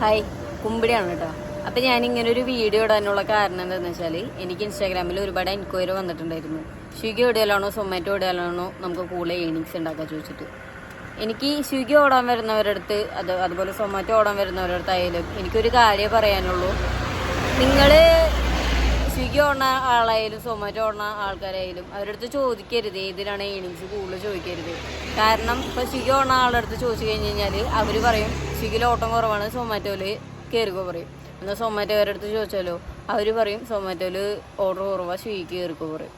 Hi കുമ്പിടിയാണ് കേട്ടോ. അപ്പം ഞാനിങ്ങനെ ഒരു വീഡിയോ ഇടാനുള്ള കാരണം എന്താണെന്ന് വെച്ചാൽ എനിക്ക് ഇൻസ്റ്റാഗ്രാമിൽ ഒരുപാട് എൻക്വയറി വന്നിട്ടുണ്ടായിരുന്നു. സ്വിഗ്ഗി ഓടിയാലാണോ സൊമാറ്റോ ഓടിയാലാണോ നമുക്ക് കൂടുതൽ ഏണിങ്സ് ഉണ്ടാക്കാൻ ചോദിച്ചിട്ട്. എനിക്ക് സ്വിഗ്ഗി ഓടാൻ വരുന്നവരുടെ അടുത്ത് അത് അതുപോലെ സൊമാറ്റോ ഓടാൻ വരുന്നവരുടെ അടുത്തായാലും എനിക്കൊരു കാര്യം പറയാനുള്ളൂ. നിങ്ങൾ സ്വിഗ്ഗി ഓടുന്ന ആളായാലും സൊമാറ്റോ ഓടുന്ന ആൾക്കാരായാലും അവരുടെ അടുത്ത് ചോദിക്കരുത് ഏതിനാണ് ഏണിങ്സ് കൂടുതൽ ചോദിക്കരുത്. കാരണം ഇപ്പോൾ സ്വിഗ്ഗി ഓടുന്ന ആളുടെ അടുത്ത് ചോദിച്ചു കഴിഞ്ഞ് കഴിഞ്ഞാൽ അവർ പറയും സ്വിഗ്ഗിയിൽ ഓട്ടം കുറവാണ് സൊമാറ്റോയിൽ കയറുക പറയും. എന്നാൽ സൊമാറ്റോയുടെ അടുത്ത് ചോദിച്ചാലോ? അവർ പറയും സൊമാറ്റോയിൽ ഓർഡർ കുറവാണ് സ്വിഗ്ഗിക്ക് കയറുക പറയും.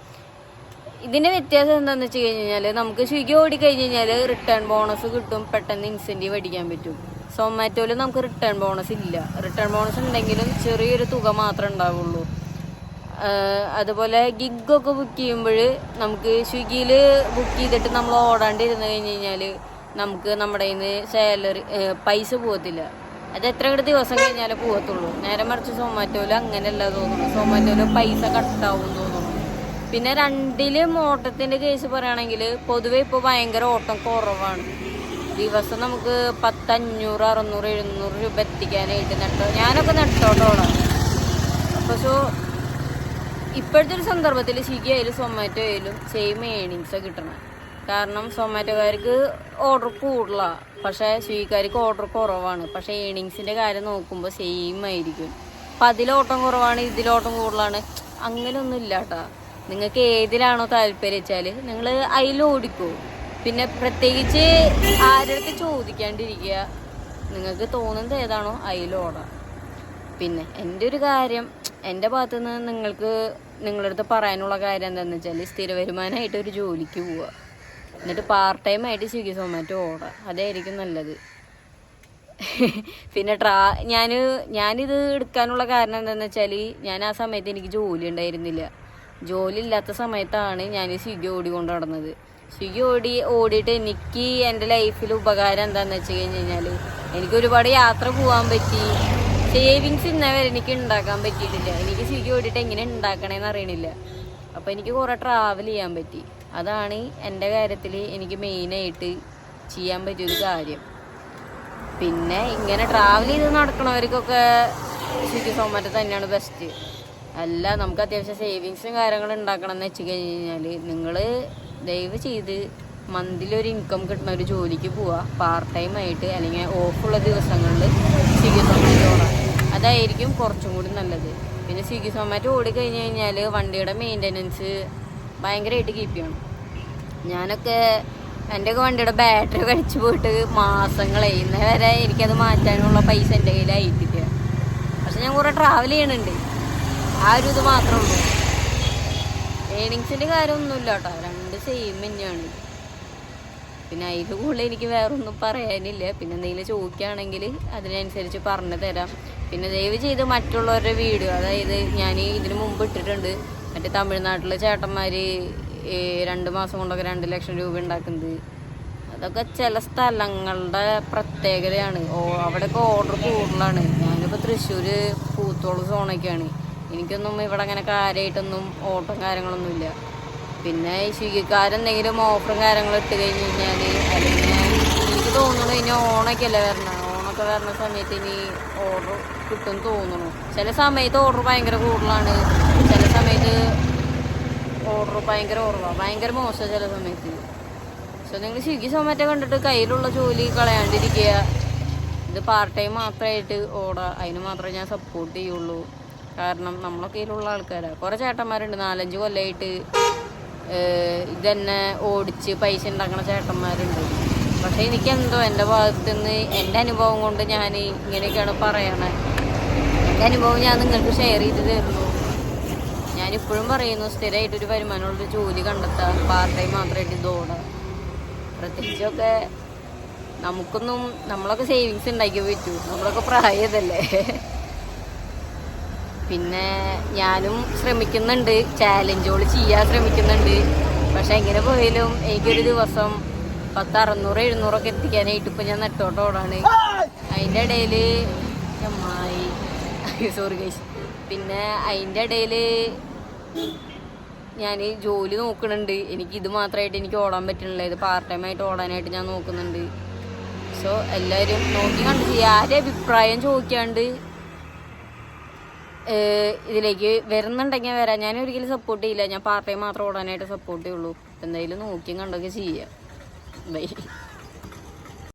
ഇതിന്റെ വ്യത്യാസം എന്താണെന്ന് വെച്ച് കഴിഞ്ഞാൽ നമുക്ക് സ്വിഗ്ഗി ഓടിക്കഴിഞ്ഞ് കഴിഞ്ഞാൽ റിട്ടേൺ ബോണസ് കിട്ടും പെട്ടെന്ന് ഇൻസെന്റീവ് അടിക്കാൻ പറ്റും. സൊമാറ്റോയിൽ നമുക്ക് റിട്ടേൺ ബോണസ് ഇല്ല. റിട്ടേൺ ബോണസ് ഉണ്ടെങ്കിലും ചെറിയൊരു തുക മാത്രമേ ഉണ്ടാവുള്ളൂ. അതുപോലെ ഗിഗൊക്കെ ബുക്ക് ചെയ്യുമ്പോൾ നമുക്ക് സ്വിഗ്ഗിയിൽ ബുക്ക് ചെയ്തിട്ട് നമ്മൾ ഓടാണ്ടിരുന്ന് കഴിഞ്ഞ് കഴിഞ്ഞാൽ നമുക്ക് നമ്മുടെ നിന്ന് സാലറി പൈസ പോകത്തില്ല. അത് എത്ര കൂടെ ദിവസം കഴിഞ്ഞാലേ പോകത്തുള്ളൂ. നേരെ മറിച്ച് സൊമാറ്റോയിൽ അങ്ങനെയല്ല തോന്നുന്നു. സൊമാറ്റോയിൽ പൈസ കട്ടാവും തോന്നുന്നു. പിന്നെ രണ്ടിലും ഓട്ടത്തിന്റെ കേസ് പറയുകയാണെങ്കിൽ പൊതുവെ ഇപ്പോൾ ഭയങ്കര ഓട്ടം കുറവാണ്. ദിവസം നമുക്ക് പത്തഞ്ഞൂറ് അറുന്നൂറ് എഴുന്നൂറ് രൂപ എത്തിക്കാനായിട്ട് നെട്ടോ ഞാനൊക്കെ സോ ഇപ്പോഴത്തെ ഒരു സന്ദർഭത്തിൽ സ്വിഗ്ഗി ആയാലും സൊമാറ്റോ ആയാലും സെയിം ഏണിങ്സ് കിട്ടണം. കാരണം സൊമാറ്റോക്കാർക്ക് ഓർഡർ കൂടുതലാണ് പക്ഷേ സ്വിഗ്ഗിക്കാർക്ക് ഓർഡർ കുറവാണ്. പക്ഷേ ഏണിങ്സിന്റെ കാര്യം നോക്കുമ്പോൾ സെയിം ആയിരിക്കും. അപ്പം അതിലോട്ടം കുറവാണ് ഇതിലോട്ടം കൂടുതലാണ്. അങ്ങനെയൊന്നും ഇല്ല കേട്ടോ നിങ്ങൾക്ക് ഏതിലാണോ താല്പര്യം വെച്ചാൽ നിങ്ങൾ അതിലോടിക്കൂ പിന്നെ പ്രത്യേകിച്ച് ആരുടെ ചോദിക്കാണ്ടിരിക്കുക. നിങ്ങൾക്ക് തോന്നുന്നത് ഏതാണോ അതിലോടാം പിന്നെ എന്റെ ഒരു കാര്യം എന്റെ ഭാഗത്തു നിന്ന് നിങ്ങൾക്ക് നിങ്ങളുടെ അടുത്ത് പറയാനുള്ള കാര്യം എന്താണെന്ന് വെച്ചാൽ സ്ഥിര വരുമാനമായിട്ട് ഒരു ജോലിക്ക് പോവുക എന്നിട്ട് പാർട്ട് ടൈം ആയിട്ട് സ്വിഗ്ഗി സൊമാറ്റോ ഓടുക അതായിരിക്കും നല്ലത്. പിന്നെ ട്രാ ഞാൻ ഞാനിത് എടുക്കാനുള്ള കാരണം എന്താണെന്ന് വെച്ചാൽ ഞാൻ ആ സമയത്ത് എനിക്ക് ജോലി ഉണ്ടായിരുന്നില്ല. ജോലി ഇല്ലാത്ത സമയത്താണ് ഞാൻ സ്വിഗ്ഗി ഓടിക്കൊണ്ട് നടന്നത്. സ്വിഗ്ഗി ഓടി ഓടിയിട്ട് എനിക്ക് എന്റെ ലൈഫിൽ ഉപകാരം എന്താണെന്ന് വെച്ച് കഴിഞ്ഞ് കഴിഞ്ഞാൽ എനിക്ക് ഒരുപാട് യാത്ര പോകാൻ പറ്റി. സേവിങ്സ് ഇന്നവരെ എനിക്ക് ഉണ്ടാക്കാൻ പറ്റിയിട്ടില്ല. എനിക്ക് ശരിക്കും ഓടിയിട്ട് എങ്ങനെ ഉണ്ടാക്കണേന്ന് അറിയണില്ല. അപ്പോൾ എനിക്ക് കുറേ ട്രാവൽ ചെയ്യാൻ പറ്റി. അതാണ് എന്റെ കാര്യത്തിൽ എനിക്ക് മെയിനായിട്ട് ചെയ്യാൻ പറ്റിയൊരു കാര്യം. പിന്നെ ഇങ്ങനെ ട്രാവൽ ചെയ്ത് നടക്കണവർക്കൊക്കെ സ്വിഗ്ഗി സൊമാറ്റോ തന്നെയാണ് ബെസ്റ്റ് അല്ല നമുക്ക് അത്യാവശ്യം സേവിങ്സും കാര്യങ്ങളും ഉണ്ടാക്കണം എന്ന് വെച്ച് കഴിഞ്ഞ് കഴിഞ്ഞാൽ നിങ്ങൾ ദയവ് ചെയ്ത് മന്തിലി ഒരു ഇൻകം കിട്ടുന്ന ഒരു ജോലിക്ക് പോവുക പാർട്ട് ടൈം ആയിട്ട് അല്ലെങ്കിൽ ഓഫുള്ള ദിവസങ്ങളിൽ ഓടാം അതായിരിക്കും കുറച്ചും കൂടി നല്ലത്. പിന്നെ സ്വിഗ്ഗി സൊമാറ്റോ ഓടിക്കഴിഞ്ഞ് കഴിഞ്ഞാൽ വണ്ടിയുടെ മെയിന്റനൻസ് ഭയങ്കരമായിട്ട് കീപ്പ് ചെയ്യണം. ഞാനൊക്കെ എന്റെ ഒക്കെ വണ്ടിയുടെ ബാറ്ററി കഴിച്ചു പോയിട്ട് മാസങ്ങളായി. ഇന്ന് വരെ എനിക്കത് മാറ്റാനുള്ള പൈസ എന്റെ കയ്യിലായിട്ടില്ല പക്ഷെ ഞാൻ കുറേ ട്രാവൽ ചെയ്യണുണ്ട്. ആ ഒരു ഇത് മാത്രമേ ഉള്ളൂ. ഏണിങ്സിന്റെ കാര്യമൊന്നുമില്ല കേട്ടോ. രണ്ട് സെയിം തന്നെയാണ്. പിന്നെ അതിന്റെ കൂടുതൽ എനിക്ക് വേറെ ഒന്നും പറയാനില്ല. പിന്നെ എന്തെങ്കിലും ചോദിക്കുകയാണെങ്കിൽ അതിനനുസരിച്ച് പറഞ്ഞു തരാം. പിന്നെ ദയവ് ചെയ്ത് മറ്റുള്ളവരുടെ വീഡിയോ അതായത് ഞാൻ ഇതിനു മുമ്പ് ഇട്ടിട്ടുണ്ട്. മറ്റേ തമിഴ്നാട്ടിലെ ചേട്ടന്മാർ രണ്ട് മാസം കൊണ്ടൊക്കെ രണ്ട് ലക്ഷം രൂപ ഉണ്ടാക്കുന്നത്. അതൊക്കെ ചില സ്ഥലങ്ങളുടെ പ്രത്യേകതയാണ്. ഓ അവിടെയൊക്കെ ഓർഡർ കൂടുതലാണ്. ഞാനിപ്പോൾ തൃശ്ശൂർ പൂത്തോൾ സോണൊക്കെയാണ് എനിക്കൊന്നും ഇവിടെ അങ്ങനെ കാര്യമായിട്ടൊന്നും ഓട്ടം കാര്യങ്ങളൊന്നുമില്ല. പിന്നെ ഈ സ്വിഗ്ഗിക്കാരെന്തെങ്കിലും ഓഫറും കാര്യങ്ങളും ഇട്ട് കഴിഞ്ഞ് കഴിഞ്ഞാൽ അല്ലെങ്കിൽ എനിക്ക് തോന്നുന്നു ഇനി ഓണൊക്കെ അല്ലേ വരണം. ഓണൊക്കെ വരുന്ന സമയത്ത് ഇനി ഓർഡർ കിട്ടും തോന്നുന്നു. ചില സമയത്ത് ഓർഡർ ഭയങ്കര കൂടുതലാണ്. ചില സമയത്ത് ഓർഡർ ഭയങ്കര കുറവാണ് ഭയങ്കര മോശം ചില സമയത്ത്. സോ നിങ്ങൾ സ്വിഗ്ഗി സൊമാറ്റോ കണ്ടിട്ട് കയ്യിലുള്ള ജോലി കളയാണ്ടിരിക്കുക. ഇത് പാർട്ട് ടൈം മാത്രമായിട്ട് ഓടാ. അതിന് മാത്രമേ ഞാൻ സപ്പോർട്ട് ചെയ്യുള്ളൂ. കാരണം നമ്മളൊക്കെ കയ്യിലുള്ള ആൾക്കാരാണ് കുറേ ചേട്ടന്മാരുണ്ട്. നാലഞ്ച് കൊല്ലമായിട്ട് ഇതന്നെ ഓടിച്ച് പൈസ ഉണ്ടാക്കുന്ന ചേട്ടന്മാരുണ്ട്. പക്ഷേ എനിക്കെന്തോ എന്റെ ഭാഗത്ത് നിന്ന് എന്റെ അനുഭവം കൊണ്ട് ഞാൻ ഇങ്ങനെയൊക്കെയാണ് പറയണത് എന്റെ അനുഭവം ഞാൻ നിങ്ങൾക്ക് ഷെയർ ചെയ്ത് തരുന്നു. ഞാനിപ്പോഴും പറയുന്നു സ്ഥിരമായിട്ടൊരു വരുമാനമുള്ളൊരു ജോലി കണ്ടെത്താം പാർട്ട് ടൈം മാത്രമായിട്ട് ഇതോടെ. പ്രത്യേകിച്ചൊക്കെ നമുക്കൊന്നും നമ്മളൊക്കെ സേവിങ്സ് ഉണ്ടാക്കി പറ്റൂ. നമ്മളൊക്കെ പ്രായതല്ലേ പിന്നെ ഞാനും ശ്രമിക്കുന്നുണ്ട്. ചാലഞ്ചുകൾ ചെയ്യാൻ ശ്രമിക്കുന്നുണ്ട്. പക്ഷെ എങ്ങനെ പോയാലും എനിക്കൊരു ദിവസം പത്ത് അറുന്നൂറ് എഴുന്നൂറൊക്കെ എത്തിക്കാനായിട്ട് ഇപ്പം ഞാൻ നെട്ടോട്ടോടാണ് അതിന്റെ ഇടയിൽ അമ്മായി സോറി ഗൈസ് പിന്നെ അതിന്റെ ഇടയിൽ ഞാൻ ജോലി നോക്കുന്നുണ്ട്. എനിക്ക് ഇത് മാത്രമായിട്ട് എനിക്ക് ഓടാൻ പറ്റുന്നില്ല. ഇത് പാർട്ട് ടൈം ആയിട്ട് ഓടാനായിട്ട് ഞാൻ നോക്കുന്നുണ്ട്. സോ എല്ലാവരും നോക്കി കണ്ടു ആരെ അഭിപ്രായം ചോദിക്കാണ്ട് ഇതിലേക്ക് വരുന്നുണ്ടെങ്കിൽ വരാം. ഞാൻ ഒരിക്കലും സപ്പോർട്ട് ചെയ്യില്ല. ഞാൻ പാർട്ടി മാത്രം ഓടാനായിട്ട് സപ്പോർട്ട് ചെയ്യുള്ളൂ. എന്തായാലും നോക്കിയും കണ്ടൊക്കെ ചെയ്യാം. ബൈ